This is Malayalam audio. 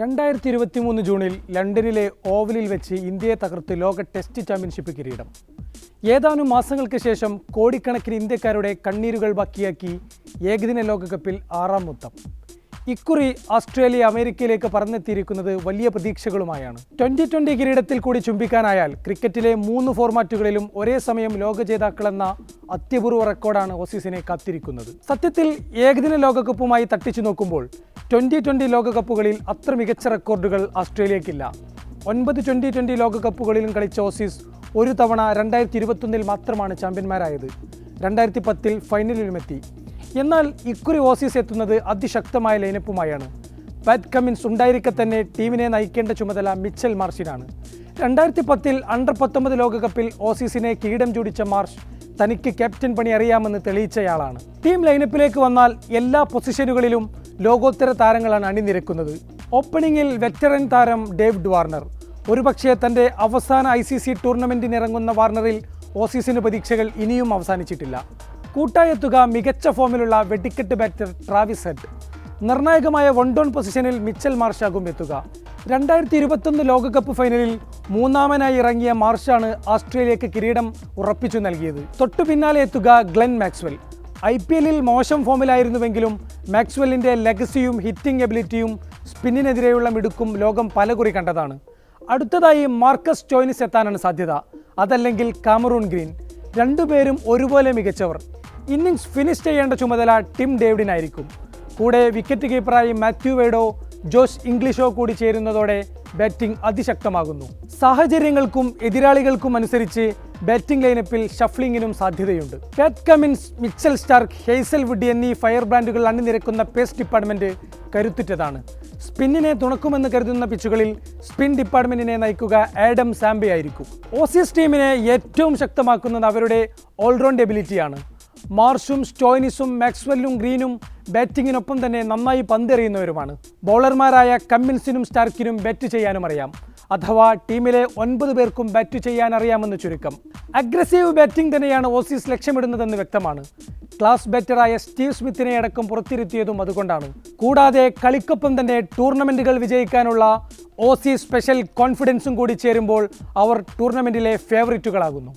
രണ്ടായിരത്തി ഇരുപത്തി മൂന്ന് ജൂണിൽ ലണ്ടനിലെ ഓവലിൽ വെച്ച് ഇന്ത്യയെ തകർത്ത് ലോക ടെസ്റ്റ് ചാമ്പ്യൻഷിപ്പ് കിരീടം. ഏതാനും മാസങ്ങൾക്ക് ശേഷം കോടിക്കണക്കിന് ഇന്ത്യക്കാരുടെ കണ്ണീരുകൾ ബാക്കിയാക്കി ഏകദിന ലോകകപ്പിൽ ആറാം മുത്തം. ഇക്കുറി ഓസ്ട്രേലിയ അമേരിക്കയിലേക്ക് പറന്നെത്തിയിരിക്കുന്നത് വലിയ പ്രതീക്ഷകളുമായാണ്. ട്വന്റി ട്വന്റി കിരീടത്തിൽ കൂടി ചുംബിക്കാനായാൽ ക്രിക്കറ്റിലെ മൂന്ന് ഫോർമാറ്റുകളിലും ഒരേ സമയം ലോക ജേതാക്കളെന്ന അത്യപൂർവ റെക്കോർഡാണ് ഓസീസിനെ കാത്തിരിക്കുന്നത്. സത്യത്തിൽ ഏകദിന ലോകകപ്പുമായി തട്ടിച്ചു നോക്കുമ്പോൾ ട്വന്റി ട്വന്റി ലോകകപ്പുകളിൽ അത്ര മികച്ച റെക്കോർഡുകൾ ഓസ്ട്രേലിയക്കില്ല ഒൻപത് ട്വന്റി ട്വന്റി ലോകകപ്പുകളിലും കളിച്ച ഓസീസ് ഒരു തവണ രണ്ടായിരത്തി ഇരുപത്തൊന്നിൽ മാത്രമാണ് ചാമ്പ്യന്മാരായത്. രണ്ടായിരത്തി പത്തിൽ ഫൈനലിലുമെത്തി. എന്നാൽ ഇക്കുറി ഓസീസ് എത്തുന്നത് അതിശക്തമായ ലൈനപ്പുമായാണ് പാറ്റ് കമ്മിൻസ് ഉണ്ടായിരിക്കെ തന്നെ ടീമിനെ നയിക്കേണ്ട ചുമതല മിച്ചൽ മാർഷിനാണ് രണ്ടായിരത്തി പത്തിൽ അണ്ടർ പത്തൊമ്പത് ലോകകപ്പിൽ ഓസീസിനെ കിരീടം ചൂടിച്ച മാർഷ് തനിക്ക് ക്യാപ്റ്റൻ പണി അറിയാമെന്ന് തെളിയിച്ചയാളാണ്. ടീം ലൈനപ്പിലേക്ക് വന്നാൽ എല്ലാ പൊസിഷനുകളിലും ലോകോത്തര താരങ്ങളാണ് അണിനിരക്കുന്നത്. ഓപ്പണിംഗിൽ വെറ്ററൻ താരം ഡേവിഡ് വാർണർ ഒരുപക്ഷെ തന്റെ അവസാന ഐ സി സി ടൂർണമെന്റിനിറങ്ങുന്ന വാർണറിൽ ഓസീസിന് പ്രതീക്ഷകൾ ഇനിയും അവസാനിച്ചിട്ടില്ല. കൂട്ടായെത്തുക മികച്ച ഫോമിലുള്ള വെടിക്കെട്ട് ബാറ്റർ ട്രാവിസ് ഹെഡ്. നിർണായകമായ വൺ ഡൗൺ പൊസിഷനിൽ മിച്ചൽ മാർഷാകും എത്തുക. രണ്ടായിരത്തി ഇരുപത്തൊന്ന് ലോകകപ്പ് ഫൈനലിൽ മൂന്നാമനായി ഇറങ്ങിയ മാർഷാണ് ഓസ്ട്രേലിയക്ക് കിരീടം ഉറപ്പിച്ചു നൽകിയത്. തൊട്ടു പിന്നാലെ എത്തുക ഗ്ലെൻ മാക്സ്വെൽ. ഐ പി എല്ലിൽ മോശം ഫോമിലായിരുന്നുവെങ്കിലും മാക്സ്വെല്ലിന്റെ ലെഗസിയും ഹിറ്റിംഗ് എബിലിറ്റിയും സ്പിന്നിനെതിരെയുള്ള മിടുക്കും ലോകം പലകുറി കണ്ടതാണ്. അടുത്തതായി മാർക്കസ് ചോയ്നിസ് എത്താനാണ് സാധ്യത. അതല്ലെങ്കിൽ കാമറൂൺ ഗ്രീൻ. രണ്ടുപേരും ഒരുപോലെ മികച്ചവർ. ഇന്നിങ്സ് ഫിനിഷ് ചെയ്യേണ്ട ചുമതല ടിം ഡേവിഡിനായിരിക്കും. കൂടെ വിക്കറ്റ് കീപ്പറായി മാത്യു വേഡോ ജോസ് ഇംഗ്ലീഷോ കൂടി ചേരുന്നതോടെ ബാറ്റിംഗ് അതിശക്തമാകുന്നു. സാഹചര്യങ്ങൾക്കും എതിരാളികൾക്കും അനുസരിച്ച് ബാറ്റിംഗ് ലൈനപ്പിൽ ഷഫ്ലിംഗിനും സാധ്യതയുണ്ട്. Pat Cummins Mitchell Starc Hazlewood എന്നീ ഫയർ ബ്രാൻഡുകൾ അണിനിരക്കുന്ന പേസ് ഡിപ്പാർട്ട്മെന്റ് കരുത്തുറ്റതാണ്. സ്പിന്നിനെ തുണക്കുമെന്ന് കരുതുന്ന പിച്ചുകളിൽ സ്പിൻ ഡിപ്പാർട്ട്മെന്റിനെ നയിക്കുക ആഡം സാംബെ ആയിരിക്കും ഓസീസ് ടീമിനെ ഏറ്റവും ശക്തമാക്കുന്നത് അവരുടെ ഓൾറൗണ്ട് എബിലിറ്റിയാണ് മാർഷും സ്റ്റോയിനിസും മാക്സ്വെല്ലും ഗ്രീനും ബാറ്റിങ്ങിനൊപ്പം തന്നെ നന്നായി പന്തെറിയുന്നവരുമാണ്. ബൗളർമാരായ കമ്മിൻസിനും സ്റ്റാർക്കിനും ബാറ്റ് ചെയ്യാനും അറിയാം. അഥവാ ടീമിലെ ഒൻപത് പേർക്കും ബാറ്റ് ചെയ്യാൻ അറിയാമെന്ന് ചുരുക്കം. അഗ്രസീവ് ബാറ്റിംഗ് തന്നെയാണ് ഓസീസ് ലക്ഷ്യമിടുന്നതെന്ന് വ്യക്തമാണ്. ക്ലാസ് ബാറ്ററായ സ്റ്റീവ് സ്മിത്തിനെ അടക്കം പുറത്തിരുത്തിയതും അതുകൊണ്ടാണ്. കൂടാതെ കളിക്കൊപ്പം തന്നെ ടൂർണമെന്റുകൾ വിജയിക്കാനുള്ള ഓസീസ് സ്പെഷ്യൽ കോൺഫിഡൻസും കൂടി ചേരുമ്പോൾ അവർ ടൂർണമെന്റിലെ ഫേവറിറ്റുകളാകുന്നു.